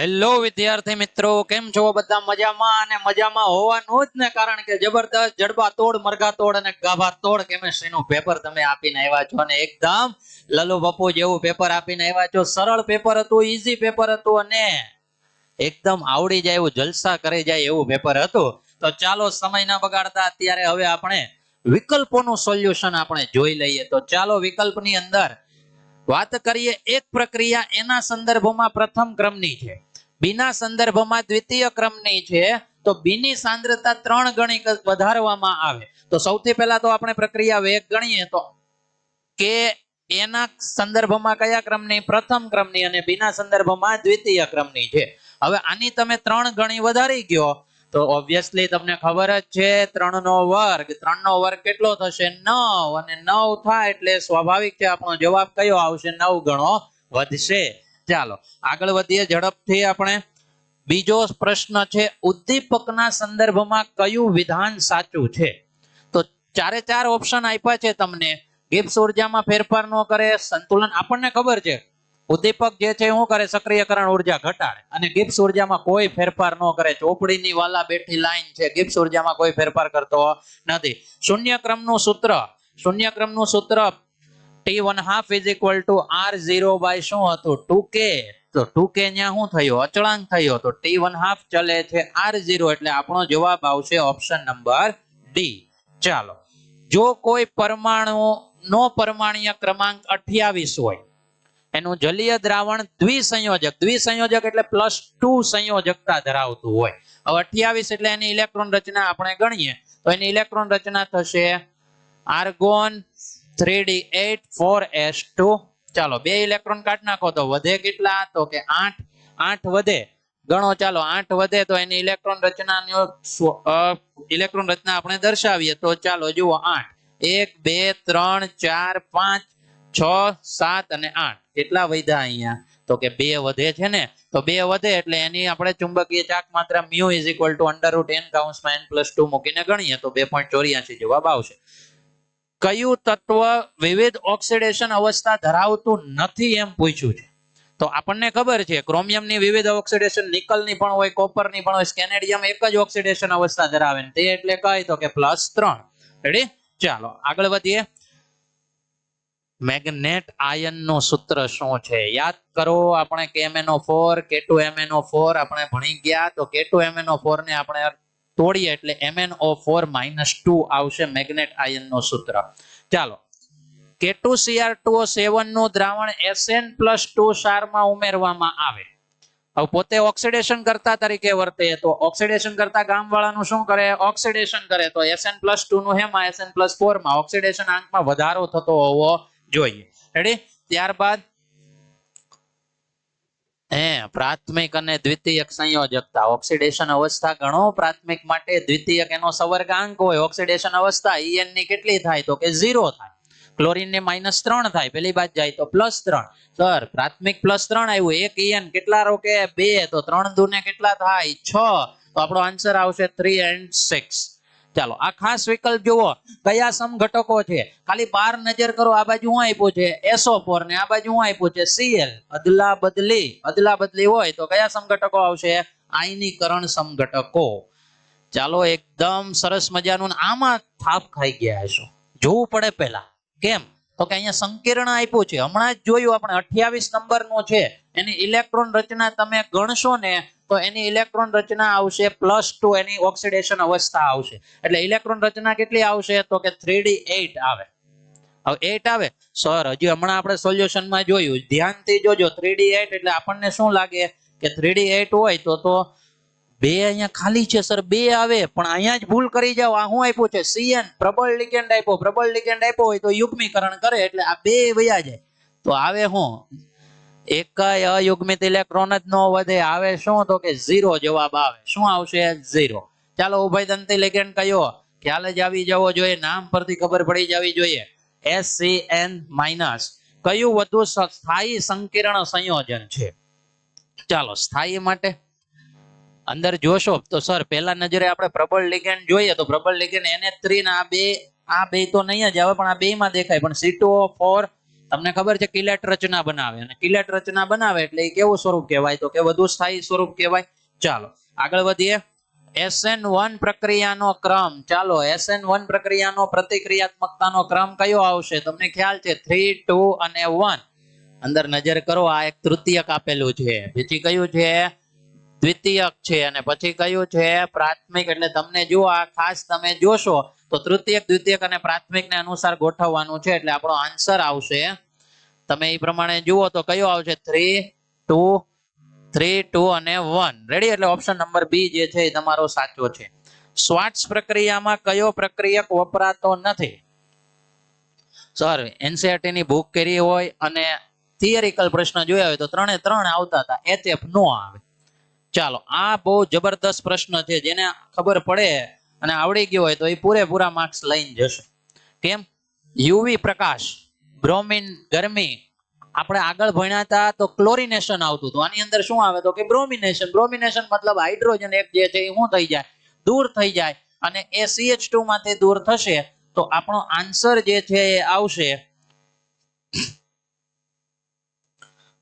Hello વિદ્યાર્થી મિત્રો. કેમ છો? બધા મજામાં અને મજામાં હોવાનું જ ને? કારણ કે જબરદસ્ત જડબા તોડ, મરઘા તોડ અને ગાભા તોડ કેમિસ્ટ્રી નું પેપર તમે આપીને આવ્યા છો. અને એકદમ લલુ બપુ જેવું પેપર આપીને આવ્યા છો. સરળ પેપર હતું ઈઝી પેપર હતું અને એકદમ આવડી જાય એવું, જલસા કરી જાય એવું પેપર હતું. તો ચાલો સમય ના બગાડતા, અત્યારે હવે આપણે વિકલ્પોનું સોલ્યુશન આપણે જોઈ લઈએ. તો ચાલો વિકલ્પની અંદર વાત કરીએ. એક પ્રક્રિયા એના સંદર્ભમાં પ્રથમ ક્રમની છે. બીના સંદર્ભમાં દ્વિતીય ક્રમની છે, તો બીની સાંદ્રતા ત્રણ ગણી વધારવામાં આવે. તો સૌથી પહેલા તો આપણે પ્રક્રિયા વેગ ગણીએ તો કે એના સંદર્ભમાં કયા ક્રમની? પ્રથમ ક્રમની અને બીના સંદર્ભમાં દ્વિતીય ક્રમની છે. હવે આની તમે ત્રણ ગણી વધારી ગયો, તો ઓબ્વિયસલી તમને ખબર જ છે ત્રણ નો વર્ગ ત્રણ નો વર્ગ કેટલો થશે? નવ. અને નવ થાય એટલે સ્વાભાવિક છે આપણો જવાબ કયો આવશે? નવ ગણો વધશે. ચાલો, આગળ વધીએ ઝડપથી આપણે. બીજો પ્રશ્ન છે, ઉદ્દીપકના સંદર્ભમાં કયું વિધાન સાચું છે? તો ચારે ચાર ઓપ્શન આપ્યા છે તમને. ગિપ્સ ઉર્જામાં ફેરફાર ન કરે, સંતુલન આપણને ખબર છે. ઉદ્દીપક જે છે શું કરે? સક્રિયકરણ ઊર્જા ઘટાડે. અને ગિપ્સ ઉર્જામાં કોઈ ફેરફાર ન કરે. ચોપડીની વાલા બેઠી લાઈન છે ગિપ્સ ઉર્જામાં કોઈ ફેરફાર કરતો નથી. શૂન્ય ક્રમનું સૂત્ર, શૂન્ય ક્રમનું સૂત્ર T one half is equal to R zero by શું હતું? ટુ કે તો ટુ કે ન્યા શું થયો? અચળાંક થયો. તો ટી વન હાફ ચલે છે આર ઝીરો એટલે આપણો જવાબ આવશે ઓપ્શન નંબર ડી ચાલો. જો કોઈ પરમાણુ નો પરમાણીય ક્રમાંક અઠ્યાવીસ હોય, એનું જલીય દ્રાવણ દ્વિસંયોજક દ્વિસંયોજક એટલે પ્લસ ટુ સંયોજકતા ધરાવતું હોય. હવે અઠ્યાવીસ એટલે એની ઇલેક્ટ્રોન રચના આપણે ગણીએ. તો એની ઇલેક્ટ્રોન રચના થશે argon three D eight four S two ચાલો, બે ઇલેક્ટ્રોન કાઢ નાખો તો વધે કેટલા? તો કે આઠ. આઠ વધે. ગણો, ચાલો, આઠ વધે તો એની ઇલેક્ટ્રોન રચનાનો ઇલેક્ટ્રોન રચના આપણે દર્શાવીએ. તો ચાલો, જુઓ, આઠ. એક, બે, ત્રણ, ચાર, પાંચ, છ, સાત અને આઠ. કેટલા વધ્યા અહીંયા? તો કે બે વધે છે ને? તો બે વધે એટલે એની આપણે ચુંબકીય ચાક માત્ર mu is equal to under root કાઉન્સમાં N plus two મૂકીને ગણીએ તો બે પોઈન્ટ ચોર્યાસી જવાબ આવશે. કયું તત્વ વિવિધ ઓક્સિડેશન અવસ્થા ધરાવતું નથી એમ પૂછ્યું છે. તો આપણને ખબર છે, ક્રોમિયમની વિવિધ ઓક્સિડેશન, નિકલની પણ હોય, કોપરની પણ હોય, સ્કેનેડિયમ એક જ ઓક્સિડેશન અવસ્થા ધરાવે તે એટલે કહી તો કે પ્લસ ત્રણ. રેડી ચાલો, આગળ વધીએ. મેગ્નેટ આયનનું સૂત્ર શું છે? યાદ કરો, આપણે KMnO4 K2MnO4 આપણે ભણી ગયા, તો K2MnO4 ને આપણે તોડીએ એટલે MnO4 2 આવશે મેગ્નેટ આયનનું સૂત્ર. ચાલો. K2Cr2O7 નું દ્રાવણ Sn2 ક્ષારમાં ઉમેરવામાં આવે. હવે પોતે ઓક્સિડેશન કરતા તરીકે વર્તે તો ઓક્સિડેશન કરતા ગામવાળાનું શું કરે? ઓક્સિડેશન કરે તો Sn2 નું હેમાં Sn4 માં ઓક્સિડેશન આંકમાં વધારો થતો હોવો જોઈએ. રેડી ત્યારબાદ પ્રાથમિક અને દ્વિતીયક સંયોજકતા. ઓક્સિડેશન અવસ્થા ગણો, પ્રાથમિક માટે દ્વિતીયક એનો સવર્ગાંક હોય. ઓક્સિડેશન અવસ્થા ઈએનની કેટલી થાય? તો કે ઝીરો થાય. ક્લોરીન ને માઇનસ ત્રણ થાય, પેલી બાદ જાય તો પ્લસ ત્રણ. સર, પ્રાથમિક પ્લસ ત્રણ આવ્યું. એક ઈએન કેટલા રોકે? બે. તો ત્રણ દૂને કેટલા થાય? છ. તો આપણો આન્સર આવશે થ્રી એન્ડ સિક્સ ચાલો, આ ખાસ વિકલ્પ જુઓ. કયા સમઘટકો છે? ખાલી બાર નજર કરો, આ બાજુ હું આપ્યું છે. SO4 ને આ બાજુ હું આપ્યું છે. સીએલ અદલા બદલી. અદલા બદલી હોય તો કયા સમઘટકો આવશે? આયનીકરણ સમઘટકો ચાલો, એકદમ સરસ મજાનું આમાં થાપ ખાઈ ગયા છો જોવું પડે પહેલા. કેમ? તો કે અહીંયા સંકીર્ણ આપ્યું છે. હમણાં જ જોયું આપણે, અઠ્યાવીસ નંબર નો છે. એની ઇલેક્ટ્રોન રચના તમે ગણશો ને, તો એની ઇલેક્ટ્રોન રચના આવશે પ્લસ ટુ એની ઓક્સિડેશન અવસ્થા આવશે. એટલે ઇલેક્ટ્રોન રચના કેટલી આવશે? તો કે થ્રી એટ આવે. હવે એટ આવે? સર, હજી હમણાં આપણે સોલ્યુશનમાં જોયું. ધ્યાનથી જોજો થ્રી એટ એટલે આપણને શું લાગે? કે થ્રી એટ હોય તો તો બે અહીંયા ખાલી છે સર, બે આવે. પણ અહીંયા જ ભૂલ કરી જાવ આ હું આપ્યો છે? સીએન. પ્રબળ લિકેન્ડ આપ્યો. પ્રબળ લિકેન્ડ આપ્યો હોય તો યુગ્મીકરણ કરે એટલે આ બે વયા જાય. તો આવે હું? એકાય અયુગ્મિત ઇલેક્ટ્રોન જ ન વધે. આવે શું? તો કે ઝીરો જવાબ આવે. શું આવશે? ઝીરો. ચાલો, ઉભયદંતી લિગેન્ડ કયો? ખ્યાલ જ આવી જવો જોઈએ. નામ પરથી ખબર પડી જવી જોઈએ. એસ સી એન માઇનસ કયું વધુ સ્થાયી સંકીર્ણ સંયોજન છે? ચાલો, સ્થાયી માટે અંદર જોશો, તો સર, પહેલા નજરે આપણે પ્રબળ લિગેન્ડ જોઈએ તો પ્રબળ લિગેન્ડ એને થ્રી આ બે આ બે તો નહીં જ આવે, પણ આ બે માં દેખાય. પણ સી ટુ ફોર તમને ખબર છે કિલેટ રચના બનાવે. અને કિલેટ રચના બનાવે એટલે એ કેવું સ્વરૂપ કહેવાય? તો કે વધુ સ્થાયી સ્વરૂપ કહેવાય? ચાલો, આગળ વધીએ. એસએન વન પ્રક્રિયાનો ક્રમ. ચાલો એસએન વન પ્રક્રિયાનો પ્રતિક્રિયાત્મકતાનો ક્રમ કયો આવશે? તમને ખ્યાલ છે થ્રી ટુ અને વન અંદર નજર કરો, આ એક તૃતીયક આપેલું છે. પછી કયું છે? દ્વિતીયક છે અને પછી કયું છે? પ્રાથમિક, એટલે તમને જો આ ખાસ તમે જોશો, તો તૃતીયક, દ્વિતીયક અને પ્રાથમિક ને અનુસાર ગોઠવવાનું છે, એટલે આપણો આન્સર આવશે. તમે એ પ્રમાણે જુઓ તો કયો આવશે? થ્રી, ટુ થ્રી, ટુ અને વન. રેડી એટલે ઓપ્શન નંબર બી જે છે એ તમારો સાચો છે. સ્વાટ્સ પ્રક્રિયામાં કયો પ્રક્રિયક વપરાતો નથી? સર એનસીઆરટી ની બુક કરી હોય અને થિયરિકલ પ્રશ્ન જોયા હોય તો ત્રણે ત્રણ આવતા હતા. એચએફ નો આવે. ચાલો, આ બહુ જબરદસ્ત પ્રશ્ન છે, જેને ખબર પડે અને આવડી ગયો હોય તો એ પૂરેપૂરા માર્ક્સ લઈને જશે. કેમ? યુવી પ્રકાશ, બ્રોમિન ગરમી. આપણે આગળ ભણ્યા હતા તો ક્લોરિનેશન આવતું હતું. આની અંદર શું આવે તો કે બ્રોમિનેશન બ્રોમિનેશન મતલબ હાઇડ્રોજન એક જે છે એ શું થઈ જાય? દૂર થઈ જાય. અને એ સીએચ ટુ માંથી દૂર થશે તો આપણો આન્સર જે છે એ આવશે.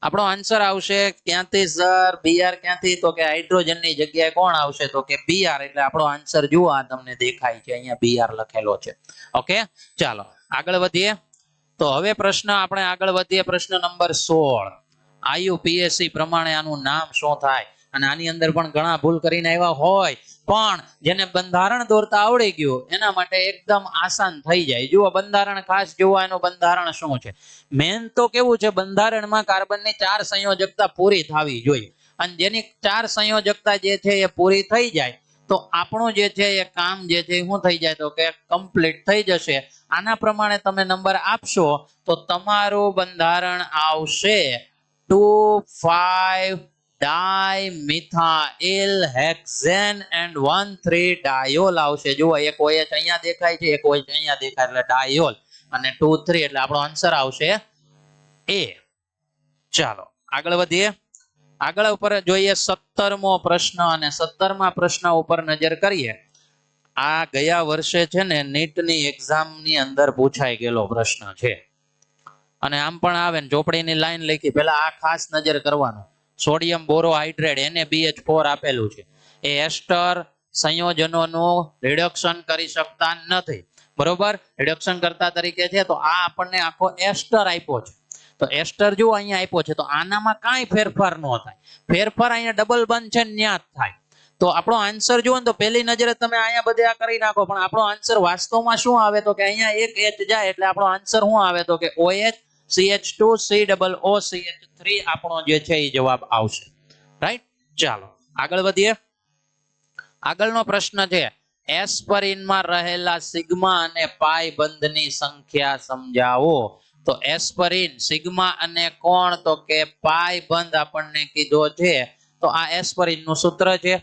આપણો આન્સર આવશે ક્યાંથી સર બીઆર ક્યાંથી? તો કે હાઇડ્રોજનની જગ્યાએ કોણ આવશે? તો કે બીઆર એટલે આપણો આન્સર જુઓ, આ તમને દેખાય છે. અહીંયા બીઆર લખેલો છે. ઓકે ચાલો, આગળ વધીએ. તો હવે પ્રશ્ન, આપણે આગળ વધીએ. પ્રશ્ન નંબર સોળ. આયુપીએસસી પ્રમાણે આનું નામ શું થાય? અને આની અંદર પણ ઘણા ભૂલ કરીને આવ્યા હોય. પણ જેને બંધારણ દોરતા આવડી ગયું, એના માટે એકદમ આસાન થઈ જાય. જુઓ, બંધારણ ખાસ જોવા, એનું બંધારણ શું છે? મેન તો કેવું છે, બંધારણમાં કાર્બનની ચાર સંયોજકતા પૂરી થવી જોઈએ. અને જેની ચાર સંયોજકતા જે છે, એ પૂરી થઈ જાય, તો આપણું જે છે, એ કામ જે છે શું થઈ જાય? તો કે કમ્પ્લીટ થઈ જશે. આના પ્રમાણે તમે નંબર આપશો, તો તમારું બંધારણ આવશે. Two, five dimethyl hexane and one three diol આવશે. જુઓ, એક OH અહીંયા દેખાય છે, એક OH અહીંયા દેખાય એટલે ડાયોલ અને ટુ થ્રી એટલે આપણો આન્સર આવશે એ. ચાલો, આગળ વધીએ. આગળ ઉપર જોઈએ સત્તરમો પ્રશ્ન અને સત્તરમા પ્રશ્ન ઉપર નજર કરીએ. આ ગયા વર્ષે છે ને નીટની એક્ઝામની અંદર પૂછાઈ ગયેલો પ્રશ્ન છે. અને આમ પણ આવે ને ચોપડીની લાઈન લખી પેલા આ ખાસ નજર કરવાનું. સોડિયમ બોરોહાઇડ્રેટ એને બીએચ ફોર આપેલું છે. એ એસ્ટર સંયોજનોનું રિડક્શન કરી શકતા નથી. બરોબર? રિડક્શન કરતા તરીકે છે, તો આ આપણને આખો એસ્ટર આપ્યો છે. તો એસ્ટર જો અહીંયા આપ્યો છે, તો આનામાં કાંઈ ફેરફાર ન થાય. ફેરફાર અહીંયા ડબલ બંધ છે ન્યા થાય. તો આપણો આન્સર જુઓ ને, તો પહેલી નજરે તમે અહીંયા બધે આ કરી નાખો, પણ આપણો આન્સર વાસ્તવમાં શું આવે તો કે અહીંયા એક એચ જાય, એટલે આપણો આન્સર શું આવે તો કે OH CH2 C double O CH three આપણો જે છે એ જવાબ આવશે. રાઈટ ચાલો, આગળ વધીએ. આગળનો પ્રશ્ન છે એસ્પરિનમાં રહેલા સિગ્મા અને પાઈ બંધની સંખ્યા સમજાવો. તો એસ્પરીન, સિગ્મા અને કોણ? તો કે પાઈ બંધ આપણને કીધો છે. તો આ એસ્પરીનનું સૂત્ર છે.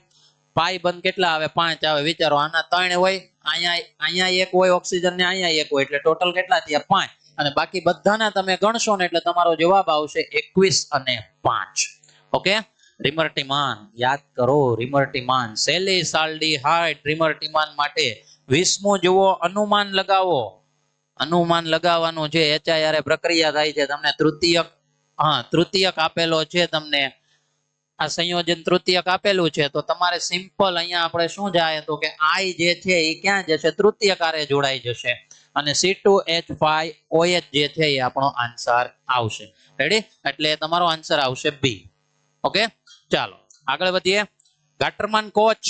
પાઈ બંધ કેટલા આવે? પાંચ આવે. વિચારો, આના ત્રણ હોય, અહીંયા અહીંયા એક હોય ઓક્સિજન ને અહીંયા એક હોય. એટલે ટોટલ કેટલા થયા? પાંચ. અને બાકી બધાને તમે ગણશો ને એટલે તમારો જવાબ આવશે એકવીસ અને પાંચ. ઓકે? રિમર્ટીમાન, યાદ કરો, રિમર્ટીમાન. સેલી સાલ્ડી હાઇટ રિમર્ટીમાન માટે વીસમું જુઓ, અનુમાન લગાવો. અનુમાન લગાવવાનું છે એચઆઈઆર પ્રક્રિયા થાય છે, તમને તૃતીયક, હા, તૃતીયક આપેલો છે તમને આ સંયોજન તૃતીયક આપેલું છે, તો તમારે સિમ્પલ અહીંયા આપણે શું જાય તો કે આઈ જે છે એ ક્યાં જશે? તૃતીયકારે જોડાઈ જશે. અને C two H five OH જે છે એ આપણો આન્સર આવશે. રેડી એટલે તમારો આન્સર આવશે બી ઓકે ચાલો, આગળ વધીએ. ગાટરમાન કોચ.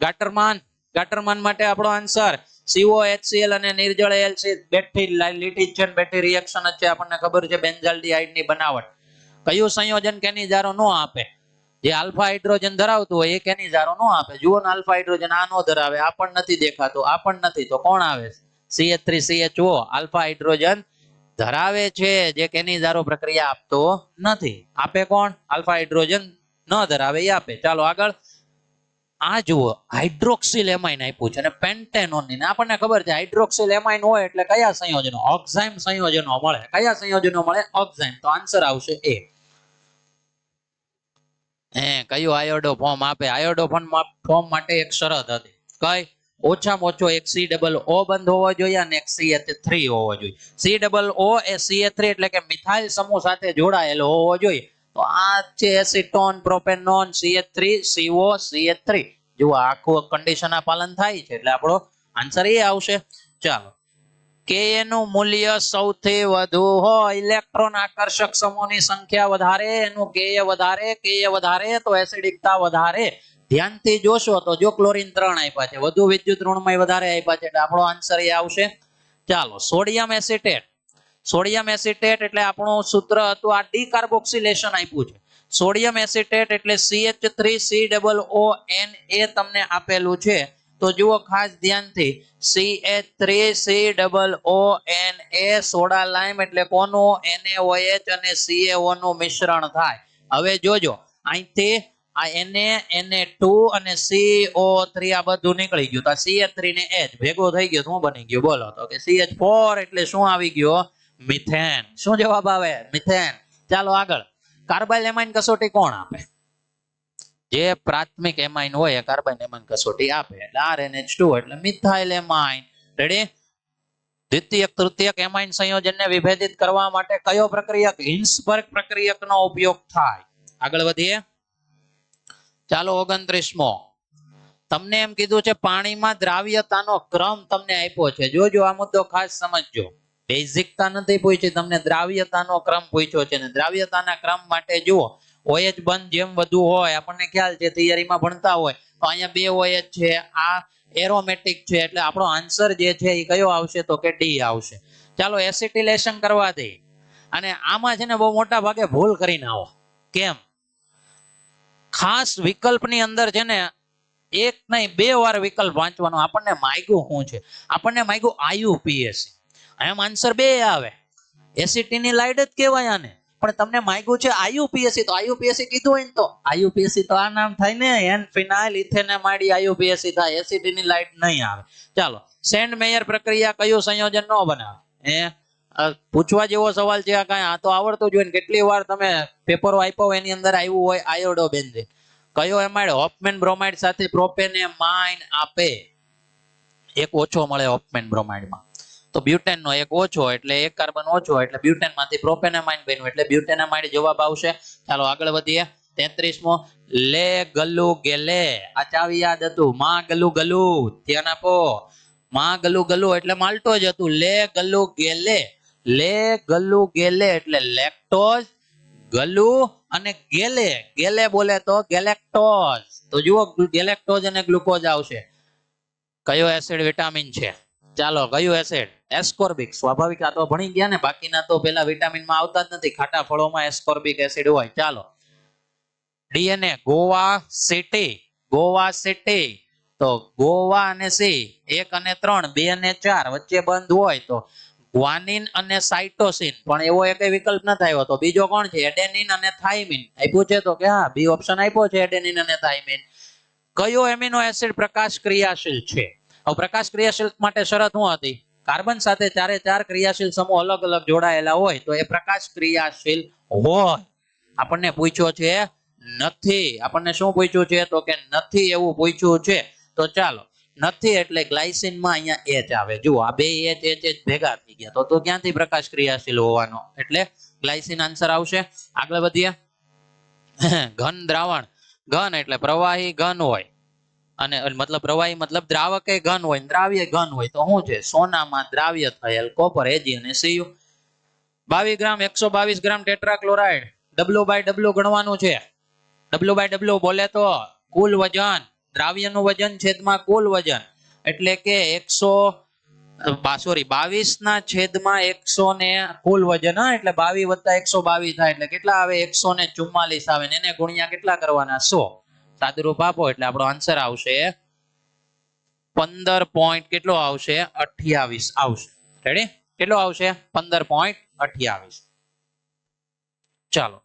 ગાટરમાન ગાટરમાન માટે આપણો આન્સર COHCl અને નિર્જળ એલસી બેઠી લીટી છે બેઠી રિએક્શન જ છે આપણને ખબર છે બેન્ઝાલ્ડિહાઇડની બનાવટ. કયું સંયોજન કેની જારો ન આપે? જે આલ્ફા હાઇડ્રોજન ધરાવતું હોય એ કેની જારો ન આપે? જુઓ ને આલ્ફા હાઇડ્રોજન આ ન ધરાવે, આ પણ નથી દેખાતું, આ પણ નથી, તો કોણ આવે CH3CHO આલ્ફા હાઇડ્રોજન ધરાવે છે, જે કેનિઝારો પ્રક્રિયા આપતો નથી. આપે કોણ? આલ્ફા હાઇડ્રોજન ન ધરાવે, એ આપે. ચાલો આગળ. આ જુઓ હાઇડ્રોક્સિલ એમાઇન આપ્યું છે અને પેન્ટેનોનિન આપણને ખબર છે હાઇડ્રોક્સિલ એમાઇન હોય એટલે કયા સંયોજનો? ઓક્ઝાઇમ સંયોજનો મળે. કયા સંયોજનો મળે? ઓક્ઝાઇમ તો આન્સર આવશે એ. હે, કયું આયોડો ફોર્મ આપે? આયોડો ફોર્મ માટે એક શરત હતી. કઈ? ઓછામાં ઓછો એક સી ડબલ ઓ બંધ હોવો જોઈએ અને એક સી એચ થ્રી હોવો જોઈએ. સી ડબલ ઓ એ સી એ થ્રી એટલે કે મિથાઇલ સમૂહ સાથે જોડાયેલો હોવો જોઈએ. તો આ છે acetone propanone C H three CO C H જુઓ, આખું કન્ડિશન આ પાલન થાય છે, એટલે આપણો આન્સર એ આવશે. ચાલો. કે નું મૂલ્ય સૌથી વધુ હોય ઇલેક્ટ્રોન આકર્ષક સમૂહની સંખ્યા વધારે, એનું કે વધારે કે વધારે, તો એસિડિકતા વધારે. ધ્યાનથી જોશો તો જો ક્લોરીન ત્રણ આપ્યા છે, વધુ વિદ્યુત ઋણમય વધારે આપ્યા છે, એટલે આપણો આન્સર એ આવશે. ચાલો સોડિયમ એસિટેટ સોડિયમ એસિટેટ એટલે આપણું સૂત્ર હતું આ ડીકાર્બોક્સિલેશન આપ્યું છે. સોડિયમ એસિટેટ એટલે CH3 C double O N એ તમને આપેલું છે. તો જુઓ ખાસ ધ્યાનથી CH3 C ડબલ O N એ સોડા લાઈમ એટલે કોનું? NaOH અને CaO નું મિશ્રણ થાય. હવે જોજો, અહીંથી આ Na Na2 અને CO3 આ બધું નીકળી ગયું. તો આ CH3 ને H ભેગો થઈ ગયો શું બની ગયું? બોલો તો કે CH4 એટલે શું આવી ગયો? મિથેન. શું જવાબ આવે? મિથેન. ચાલો આગળ. કાર્બાઇલ એમાઇન કસોટી કોણ આપે? જે પ્રાથમિક એમાઇન હોય એ કાર્બાઇલ એમાઇન કસોટી આપે. એટલે RNH2 એટલે મિથાઇલ એમાઇન. રેડી દ્વિતીયક તૃતીયક એમાઇન સંયોજનને વિભેદિત કરવા માટે કયો પ્રક્રિયક? હિન્સબર્ગ પ્રક્રિયકનો ઉપયોગ થાય. આગળ વધીએ. ચાલો ઓગણત્રીસમો. તમને એમ કીધું છે પાણીમાં દ્રાવ્યતાનો ક્રમ તમને આપ્યો છે. જોજો આ મુદ્દો ખાસ સમજજો. બેઝિકતા નથી પૂછી તમને દ્રાવ્યતાનો ક્રમ પૂછ્યો છે ને દ્રાવ્યતાના ક્રમ માટે જુઓ. ઓએચ બંધ જેમ વધુ હોય, આપણને ખ્યાલ છે, તૈયારીમાં ભણતા હોય, તો અહીંયા બે ઓએચ છે. આ એરોમેટિક છે, એટલે આપણો આન્સર જે છે એ કયો આવશે? તો કે ડી આવશે. ચાલો એસિટિલેશન કરવા દે. અને આમાં છે ને બહુ મોટા ભાગે ભૂલ કરીને આવો. કેમ? ખાસ વિકલ્પની અંદર છે ને એક નહીં, બે વાર વિકલ્પ વાંચવાનો. આપણને માગ્યું શું છે? આપણને માગ્યું આયુપીએસસી એમ આન્સર બે આવે. એસીટી ની લાઈટ જ કહેવાય આને. પણ તમને માગ્યું છે આયુપીએસસી તો આયુપીએસસી કીધું હોય ને તો. આયુપીએસસી તો આ નામ થાય ને એન ફિનાઇલ ઇથેનેમાઇડ આયુપીએસસી થાય. એસિટીની લાઈટ નહીં આવે. ચાલો સેન્ડ મેયર પ્રક્રિયા કયું સંયોજન ન બનાવે? એ પૂછવા જેવો સવાલ છે કાંઈ? આ તો આવડતું જોઈએ ને. કેટલી વાર તમે પેપરો આપ્યો એની અંદર આવ્યું હોય આયોડો બેન્ઝીન કયો એમાઇડ હોપમેન બ્રોમાઇડ સાથે પ્રોપેનેમાઇન આપે. એક ઓછો મળે હોપમેન બ્રોમાઇડમાં તો બ્યુટેન નો એક ઓછો એટલે એક કાર્બન ઓછો એટલે બ્યુટેનમાંથી પ્રોપેનેમાઇન બન્યું એટલે બ્યુટેનામાઇન જવાબ આવશે. ચાલો આગળ વધીએ. તેત્રીસમો, લે ગલુ ગેલે. આ ચાવી યાદ હતું. માં ગલુ ગલુ. ધ્યાન આપો. માં ગલુ ગલુ એટલે માલ્ટો જ હતું. લે ગલુ ગેલે. લે ગલુ ગેલે એટલે લેક્ટોઝ ગલુ અને ગેલે. ગેલે બોલે તો ગેલેક્ટોઝ તો જુઓ, ગેલેક્ટોઝ અને ગ્લુકોઝ આવશે. કયો એસિડ વિટામિન છે? ચાલો, કયું એસિડ એસ્કોર્બિક સ્વાભાવિક આ તો ભણી ગયા ને, બાકીના તો પેલા વિટામિનમાં આવતા જ નથી. ખાટા ફળોમાં એસ્કોર્બિક એસિડ હોય. ચાલો. DNA, Goa city Goa city તો ગોવા અને સી, એક અને ત્રણ, બે અને ચાર, વચ્ચે બંધ હોય તો ગ્વાનિન અને સાઇટોસિન પણ એવો એક વિકલ્પ ન થયો તો બીજો કોણ છે? એડેનિન અને થાઇમિન આપ્યું છે તો કે હા, બી ઓપ્શન આપ્યો છે એડેનિન અને થાઇમિન કયો એમિનો એસિડ પ્રકાશ ક્રિયાશીલ છે? હવે પ્રકાશ ક્રિયાશીલ માટે શરત શું હતી. કાર્બન સાથે ચારે ચાર ક્રિયાશીલ સમૂહ અલગ અલગ જોડાયેલા હોય તો એ પ્રકાશ ક્રિયાશીલ હોય. આપણને પૂછ્યો છે, નથી. આપણને શું પૂછ્યું છે? તો કે, નથી એવું પૂછ્યું છે. તો ચાલો, નથી એટલે ગ્લાયસિનમાં અહીંયા એચ આવે. જુઓ, આ બે એચ એચ એચ ભેગા થઈ ગયા. તો તો ક્યાંથી પ્રકાશ ક્રિયાશીલ હોવાનો? એટલે ગ્લાયસિન આન્સર આવશે. આગળ વધીએ. ઘન દ્રાવણ. ઘન એટલે પ્રવાહી ઘન હોય. અને મતલબ પ્રવાહી મતલબ દ્રાવક એ ઘન હોય દ્રાવ્ય ઘન હોય, તો શું છે? સોનામાં દ્રાવ્ય થયેલ કોપર એજી અને સીયુ બાવીસ ગ્રામ, એકસો બાવીસ gram tetrachloride. W by W ગણવાનું છે. ડબલ્યુ બાય ડબલ્યુ બોલે તો કુલ વજન, દ્રાવ્યનું વજન છેદમાં કુલ વજન. એટલે કે એકસો સોરી બાવીસ ના છેદમાં એકસો ને કુલ વજન, હા, એટલે બાવીસ વત્તા એકસો બાવીસ થાય, એટલે કેટલા આવે? એકસો ને ચુમ્માલીસ આવે ને એને ગુણ્યા કેટલા કરવાના? સો. સાદુરૂપ આપો એટલે આપણો આન્સર આવશે પંદર પોઈન્ટ કેટલો આવશે? અઠ્યાવીસ આવશે. રેડી કેટલો આવશે? પંદર પોઈન્ટ અઠ્યાવીસ. ચાલો.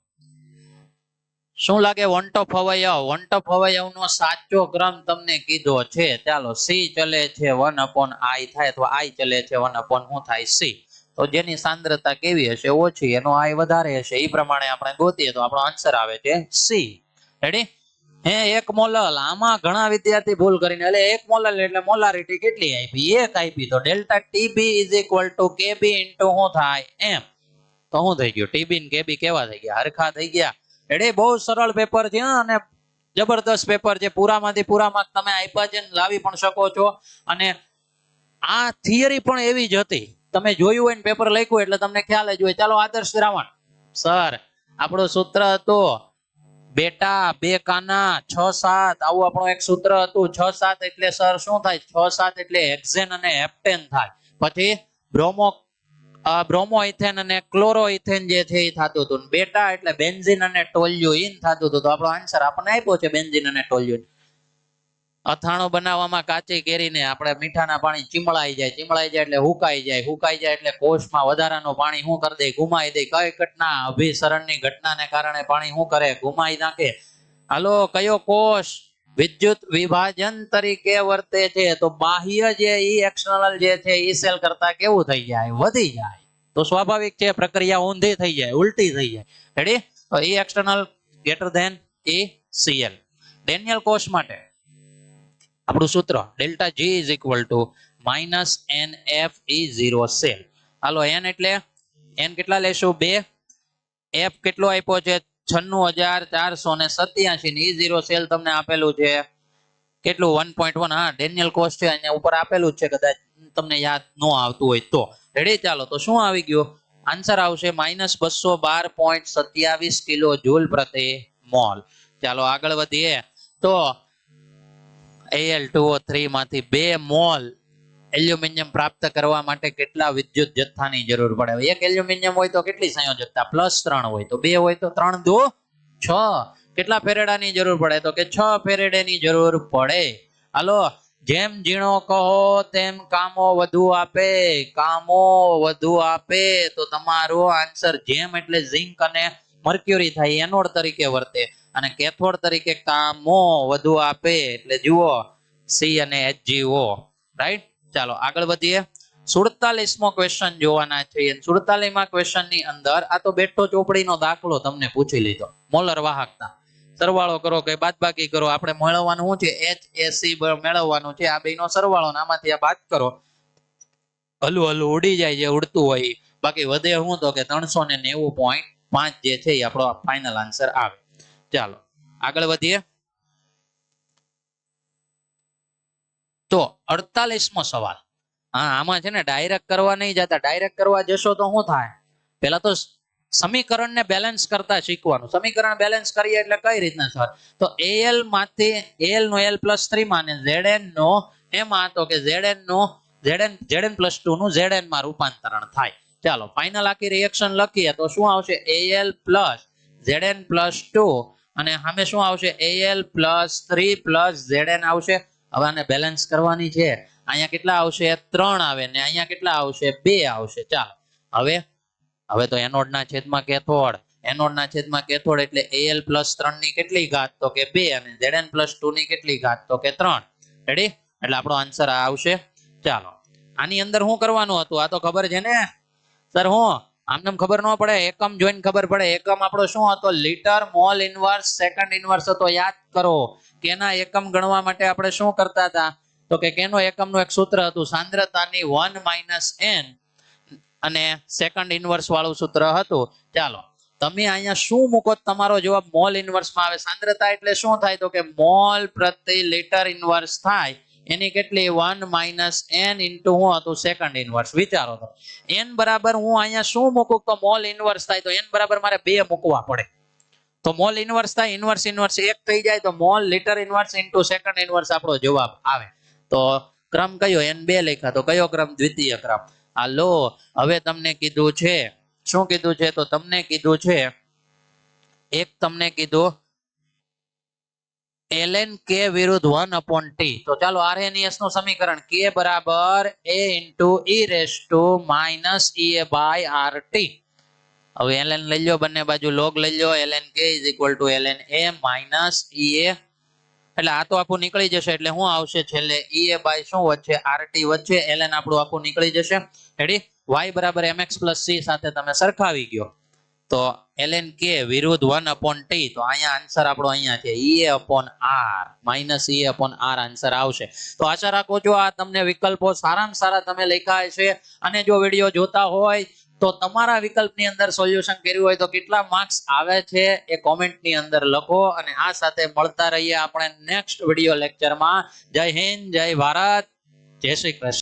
શું લાગે? વન ટોપ અવયવ વન ટોપ અવયવનો સાચો ક્રમ તમને કીધો છે. ચાલો સી ચલે છે વન અપોન આઈ થાય અથવા આઈ ચલે છે વન અપોન શું થાય સી તો જેની સાંદ્રતા કેવી હશે? ઓછી. એનો આઈ વધારે હશે. એ પ્રમાણે આપણે ગોતીએ તો આપણો આન્સર આવે છે સી રેડી હે, એક મોલલ. આમાં ઘણા વિદ્યાર્થી ભૂલ કરીને એટલે એક મોલલ એટલે મોલારિટી કેટલી આપી? એક આપી તો delta Tb is equal to Kb into શું થાય? એમ. તો શું થઈ ગયું. ટીબી ને કેબી કેવા થઈ ગયા? હરખા થઈ ગયા. એટલે બહુ સરળ પેપર છે અને જબરદસ્ત પેપર છે. પૂરામાંથી પૂરા માર્ક તમે આપ્યા છે લાવી પણ શકો છો. અને આ થિયરી પણ એવી જ હતી. તમે જોયું હોય ને પેપર લખ્યું એટલે તમને ખ્યાલ જ હોય. ચાલો, આદર્શ દ્રાવણ. સર, આપણું સૂત્ર હતું બેટા, બે કાના, છ સાત. આવું આપણું એક સૂત્ર હતું. છ સાત એટલે સર શું થાય? છ સાત એટલે હેક્ઝેન અને હેપ્ટેન થાય. પછી બ્રોમો બ્રોમોઇથેન અને ક્લોરોઇથેન જે છે એ થતું હતું. બેટા એટલે બેન્ઝિન અને ટોલ્યુઇન થતું હતું. તો આપણો આન્સર આપણને આપ્યો છે, બેન્ઝિન અને ટોલ્યુઇન. અથાણું બનાવવામાં કાચી કેરીને આપણે મીઠાના પાણી ચીમળાઈ જાય. ચીમળાઈ જાય એટલે હુકાઈ જાય. હુકાઈ જાય એટલે કોષમાં વધારાનું પાણી શું કરી દે? ગુમાઈ દે. કઈ ઘટના અભિસરણની ઘટનાને કારણે પાણી શું કરે? ગુમાઈ નાખે. હાલો, કયો કોષ? વિદ્યુત વિભાજન તરીકે વર્તે છે. તો બાહ્ય જે ઈ એક્સટર્નલ જે છે ઈ સેલ કરતા કેવું થઈ જાય? વધી જાય. તો સ્વાભાવિક છે, પ્રક્રિયા ઊંધી થઈ જાય, ઉલટી થઈ જાય. રેડી તો E external greater than E Cl Daniell કોષ માટે આપણું સૂત્ર, delta G is equal to minus n F E zero cell hello n એટલે એન કેટલા લેશું? બે. એફ કેટલો આપ્યો છે? છન્નું હજાર ચારસો સેલ તમને આપેલું છે. કેટલું? વન પોઈન્ટ વન હા ડેનિયલ કોસ્ટ છે, અહીંયા ઉપર આપેલું છે, કદાચ તમને યાદ ન આવતું હોય તો. રેડી ચાલો, તો શું આવી ગયું? આન્સર આવશે માઇનસ બસો બાર પોઈન્ટ સત્યાવીસ કિલો જૂલ પ્રતિ મોલ. ચાલો, આગળ વધીએ. તો એલ ટુ થ્રી માંથી બે મોલ એલ્યુમિનિયમ પ્રાપ્ત કરવા માટે કેટલા વિદ્યુત જથ્થાની જરૂર પડે? એક એલ્યુમિનિયમ હોય તો કેટલી સંયોજકતા? પ્લસ ત્રણ હોય તો બે હોય તો ત્રણ દો છ. કેટલા ફેરેડાની જરૂર પડે? તો કે છ ફેરેડેની જરૂર પડે. હાલો, જેમ ઝીણો કહો તેમ કામો વધુ આપે. કામો વધુ આપે. તો તમારો આન્સર જેમ એટલે ઝિંક અને મર્ક્યુરી થાય. એનોડ તરીકે વર્તે. અને કેથોડ તરીકે કામો વધુ આપે, એટલે જુઓ સી અને એચજીઓ રાઈટ ચાલો, આગળ વધીએ. સુડતાલીસમો ક્વેશ્ચન જોવાના છે. સુડતાલીસમાં ક્વેશ્ચનની અંદર આ તો બેઠો ચોપડીનો દાખલો તમને પૂછી લીધો. મોલર વાહકતા. સરવાળો કરો કે બાદબાકી કરો. આપણે મેળવવાનું શું છે? એચ એસી મેળવવાનું છે. આ સરવાળો ને આમાંથી આ બાદ કરો. હલું હલું, ઉડી જાય જે ઉડતું હોય. બાકી વધે શું તો કે ત્રણસો ને નેવું પોઈન્ટ પાંચ જે છે એ આપણો ફાઇનલ આન્સર આવે. ચાલો, આગળ વધીએ. તો અડતાલીસમો સવાલ. હા, આમાં છે ને ડાયરેક્ટ કરવા નહીં જતા. ડાયરેક્ટ કરવા જશો તો શું થાય? પેલા તો સમીકરણને બેલેન્સ કરતા શીખવાનું. સમીકરણ બેલેન્સ કરીએ એટલે કઈ રીતના સર તો એલમાંથી એલ નો એલ પ્લસ થ્રી માં અને ઝેડ નો, એમાં તો કે ઝેડ નો ઝેડ ઝેડ પ્લસ ટુ નું ઝેડમાં રૂપાંતરણ થાય. ચાલો ફાઇનલ આખી રિએક્શન લખીએ તો શું આવશે? L plus Z N plus two અને સામે શું આવશે? L plus three plus ZN આવશે. હવે આને બેલેન્સ કરવાની છે. અહીંયા કેટલા આવશે? ત્રણ આવે ને અહીંયા કેટલા આવશે? બે આવશે. ચાલો. હવે હવે તો એનોડના છેદમાં કેથોડ. એનોડના છેદમાં કેથોડ એટલે Al પ્લસ ત્રણની કેટલી ઘાત? તો કે બે. અને ઝેડએન પ્લસ ટુ ની કેટલી ઘાત? તો કે ત્રણ. રેડી એટલે આપણો આન્સર આવશે. ચાલો. આની અંદર શું કરવાનું હતું? આ તો ખબર છે ને? સર હું? આમનેમ ખબર ન પડે, એકમ જોઈને ખબર પડે. એકમ આપણો શું હતો? Litre, mole inverse second inverse હતો. યાદ કરો કેના એકમ ગણવા માટે આપણે શું કરતા હતા? તો કે કેનો એકમનું એક સૂત્ર હતું? સાંદ્રતાની વન માઇનસ એન અને સેકન્ડ ઇનવર્સ વાળું સૂત્ર હતું. ચાલો, તમે અહીંયા શું મૂકો તમારો જવાબ મોલ ઇનવર્સમાં આવે. સાંદ્રતા એટલે શું થાય? તો કે મોલ પ્રતિ લીટર ઇનવર્સ થાય. એની કેટલી? વન માઇનસ એન ઇન્ટુ હું હતું સેકન્ડ ઇન્વર્સ વિચારો તો. એન બરાબર હું અહીંયા શું મૂકું? તો મોલ ઇનવર્સ થાય. તો એન બરાબર મારે બે મૂકવા પડે. તો મોલ ઇનવર્સ થાય ઇનવર્સ ઇનવર્સ એક થઈ જાય, તો mole litre inverse into second inverse આપણો જવાબ આવે. તો ક્રમ કયો? એન બે લખ્યા. તો કયો ક્રમ? દ્વિતીય ક્રમ. હાલો. હવે તમને કીધું છે. શું કીધું છે? તો તમને કીધું છે. એક તમને કીધું ln k વિરુદ્ધ 1 upon t. તો ચાલો RNES નું સમીકરણ k a into e ea by rt. હવે ln લઈ લો બંને બાજુ log લઈ લો ln k is equal to ln a ea એટલે આ તો આખું નીકળી જશે, એટલે શું આવશે છેલ્લે ea by શું વચ્ચે rt વચ્ચે ln આપણું આખું નીકળી જશે. રેડી y બરાબર mx c સાથે તમે સરખાવી ગયો. તો ln k વિરુદ્ધ 1 upon t, તો અહીંયા આન્સર આપણો અહીંયા છે e upon r, minus e upon r answer આવશે. તો આશા રાખો છો આ તમને વિકલ્પો સારામાં સારા તમે લખ્યા છે અને જો વીડિયો જોતા હોય તો તમારા વિકલ્પની અંદર સોલ્યુશન કર્યું હોય તો કેટલા માર્ક્સ આવે છે એ કોમેન્ટની અંદર લખો. અને આ સાથે મળતા રહીએ આપણે નેક્સ્ટ વીડિયો લેક્ચરમાં જય હિન્દ, જય ભારત, જય શ્રી કૃષ્ણ.